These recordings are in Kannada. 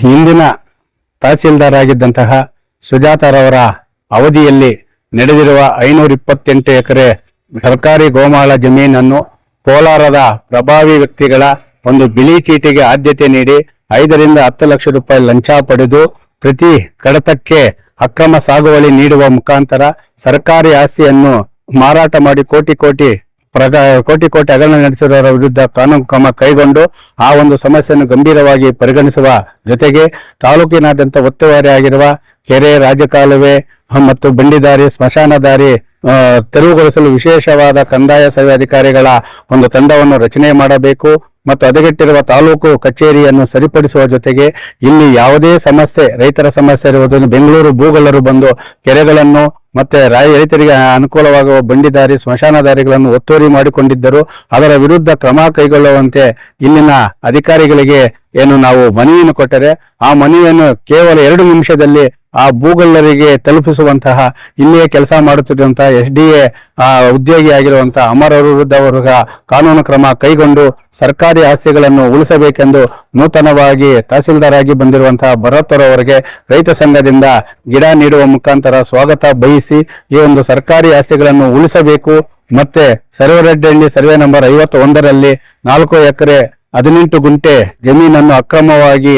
ಹಿಂದಿನ ತಹಸೀಲ್ದಾರ್ ಆಗಿದ್ದಂತಹ ಸುಜಾತಾರವರ ಅವಧಿಯಲ್ಲಿ ನಡೆದಿರುವ ಐನೂರ ಇಪ್ಪತ್ತೆಂಟು ಎಕರೆ ಸರ್ಕಾರಿ ಗೋಮಾಳ ಜಮೀನನ್ನು ಕೋಲಾರದ ಪ್ರಭಾವಿ ವ್ಯಕ್ತಿಗಳ ಒಂದು ಬಿಳಿ ಚೀಟಿಗೆ ಆದ್ಯತೆ ನೀಡಿ ಐದರಿಂದ ಹತ್ತು ಲಕ್ಷ ರೂಪಾಯಿ ಲಂಚ ಪಡೆದು ಪ್ರತಿ ಕಡತಕ್ಕೆ ಅಕ್ರಮ ಸಾಗುವಳಿ ನೀಡುವ ಮುಖಾಂತರ ಸರ್ಕಾರಿ ಆಸ್ತಿಯನ್ನು ಮಾರಾಟ ಮಾಡಿ ಕೋಟಿ ಕೋಟಿ ಪ್ರಗ ಕೋಟಿ ಕೋಟಿ ಹಗರಣ ನಡೆಸಿರುವವರ ವಿರುದ್ಧ ಕಾನೂನು ಕ್ರಮ ಕೈಗೊಂಡು ಆ ಒಂದು ಸಮಸ್ಯೆಯನ್ನು ಗಂಭೀರವಾಗಿ ಪರಿಗಣಿಸುವ ಜೊತೆಗೆ ತಾಲೂಕಿನಾದ್ಯಂತ ಒತ್ತುವರಿ ಆಗಿರುವ ಕೆರೆ ರಾಜಕಾಲುವೆ ಮತ್ತು ಬಂಡಿದಾರಿ ಸ್ಮಶಾನ ದಾರಿ ತೆರವುಗೊಳಿಸಲು ವಿಶೇಷವಾದ ಕಂದಾಯ ಸೇವೆ ಅಧಿಕಾರಿಗಳ ಒಂದು ತಂಡವನ್ನು ರಚನೆ ಮಾಡಬೇಕು ಮತ್ತು ಹದಗೆಟ್ಟಿರುವ ತಾಲೂಕು ಕಚೇರಿಯನ್ನು ಸರಿಪಡಿಸುವ ಜೊತೆಗೆ ಇಲ್ಲಿ ಯಾವುದೇ ಸಮಸ್ಯೆ, ರೈತರ ಸಮಸ್ಯೆ ಇರುವುದನ್ನು ಬೆಂಗಳೂರು ಭೂಗಳ್ಳರು ಬಂದು ಕೆರೆಗಳನ್ನು ಮತ್ತೆ ರೈತರಿಗೆ ಅನುಕೂಲವಾಗುವ ಬಂಡಿದಾರಿ ಸ್ಮಶಾನ ದಾರಿಗಳನ್ನು ಒತ್ತುವರಿ ಮಾಡಿಕೊಂಡಿದ್ದರು. ಅದರ ವಿರುದ್ಧ ಕ್ರಮ ಕೈಗೊಳ್ಳುವಂತೆ ಇಲ್ಲಿನ ಅಧಿಕಾರಿಗಳಿಗೆ ಏನು ನಾವು ಮನವಿಯನ್ನು ಕೊಟ್ಟರೆ, ಆ ಮನವಿಯನ್ನು ಕೇವಲ ಎರಡು ನಿಮಿಷದಲ್ಲಿ ಆ ಭೂಗಳ್ಳರಿಗೆ ತಲುಪಿಸುವಂತಹ ಇಲ್ಲಿಯೇ ಕೆಲಸ ಮಾಡುತ್ತಿರುವಂತಹ ಎಸ್ ಡಿ ಎ ಉದ್ಯೋಗಿ ಆಗಿರುವಂತಹ ಅಮರ ವಿರುದ್ಧ ಅವರ ಕಾನೂನು ಕ್ರಮ ಕೈಗೊಂಡು ಸರ್ಕಾರಿ ಆಸ್ತಿಗಳನ್ನು ಉಳಿಸಬೇಕೆಂದು ನೂತನವಾಗಿ ತಹಸೀಲ್ದಾರ್ ಆಗಿ ಬಂದಿರುವಂತಹ ಭರತ್ ಅವರಿಗೆ ರೈತ ಸಂಘದಿಂದ ಗಿಡ ನೀಡುವ ಮುಖಾಂತರ ಸ್ವಾಗತ ಬಯಸಿ ಈ ಒಂದು ಸರ್ಕಾರಿ ಆಸ್ತಿಗಳನ್ನು ಉಳಿಸಬೇಕು. ಮತ್ತೆ ಸರ್ವರೆಡ್ಡಿ ಸರ್ವೆ ನಂಬರ್ ಐವತ್ತೊಂದರಲ್ಲಿ ನಾಲ್ಕು ಎಕರೆ ಹದಿನೆಂಟು ಗುಂಟೆ ಜಮೀನನ್ನು ಅಕ್ರಮವಾಗಿ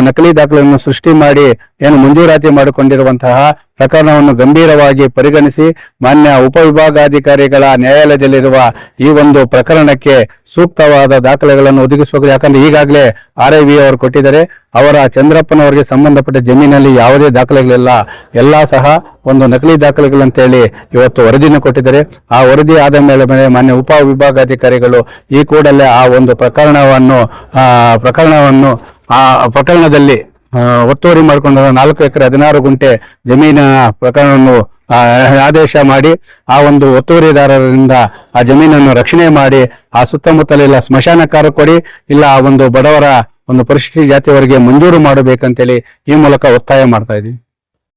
ನಕಲಿ ದಾಖಲೆಯನ್ನು ಸೃಷ್ಟಿ ಮಾಡಿ ಏನು ಮಂಜೂರಾತಿ ಮಾಡಿಕೊಂಡಿರುವಂತಹ ಪ್ರಕರಣವನ್ನು ಗಂಭೀರವಾಗಿ ಪರಿಗಣಿಸಿ ಮಾನ್ಯ ಉಪವಿಭಾಗಾಧಿಕಾರಿಗಳ ನ್ಯಾಯಾಲಯದಲ್ಲಿರುವ ಈ ಒಂದು ಪ್ರಕರಣಕ್ಕೆ ಸೂಕ್ತವಾದ ದಾಖಲೆಗಳನ್ನು ಒದಗಿಸಬೇಕು ಯಾಕಂದ್ರೆ ಈಗಾಗಲೇ ಆರ್ ಐ ವಿ ಅವರು ಕೊಟ್ಟಿದ್ದಾರೆ. ಅವರ ಚಂದ್ರಪ್ಪನವರಿಗೆ ಸಂಬಂಧಪಟ್ಟ ಜಮೀನಲ್ಲಿ ಯಾವುದೇ ದಾಖಲೆಗಳಿಲ್ಲ. ಎಲ್ಲ ಸಹ ಒಂದು ನಕಲಿ ದಾಖಲೆಗಳಂತೇಳಿ ಇವತ್ತು ವರದಿಯನ್ನು ಕೊಟ್ಟಿದ್ದಾರೆ. ಆ ವರದಿ ಆದ ಮೇಲೆ ಮೇಲೆ ಮಾನ್ಯ ಉಪ ವಿಭಾಗಾಧಿಕಾರಿಗಳು ಈ ಕೂಡಲೇ ಆ ಒಂದು ಪ್ರಕರಣವನ್ನು ಪ್ರಕರಣವನ್ನು, ಆ ಪ್ರಕರಣದಲ್ಲಿ ಒತ್ತುವರಿ ಮಾಡಿಕೊಂಡ ನಾಲ್ಕು ಎಕರೆ ಹದಿನಾರು ಗುಂಟೆ ಜಮೀನ ಪ್ರಕರಣವನ್ನು ಆದೇಶ ಮಾಡಿ ಆ ಒಂದು ಒತ್ತುವರಿದಾರರಿಂದ ಆ ಜಮೀನನ್ನು ರಕ್ಷಣೆ ಮಾಡಿ ಆ ಸುತ್ತಮುತ್ತಲೆಲ್ಲ ಸ್ಮಶಾನಕಾರ ಕೊಡಿ, ಇಲ್ಲ ಆ ಒಂದು ಬಡವರ ಒಂದು ಪರಿಶಿಷ್ಟ ಜಾತಿಯವರಿಗೆ ಮಂಜೂರು ಮಾಡಬೇಕಂತೇಳಿ ಈ ಮೂಲಕ ಒತ್ತಾಯ ಮಾಡ್ತಾ ಇದ್ದೀವಿ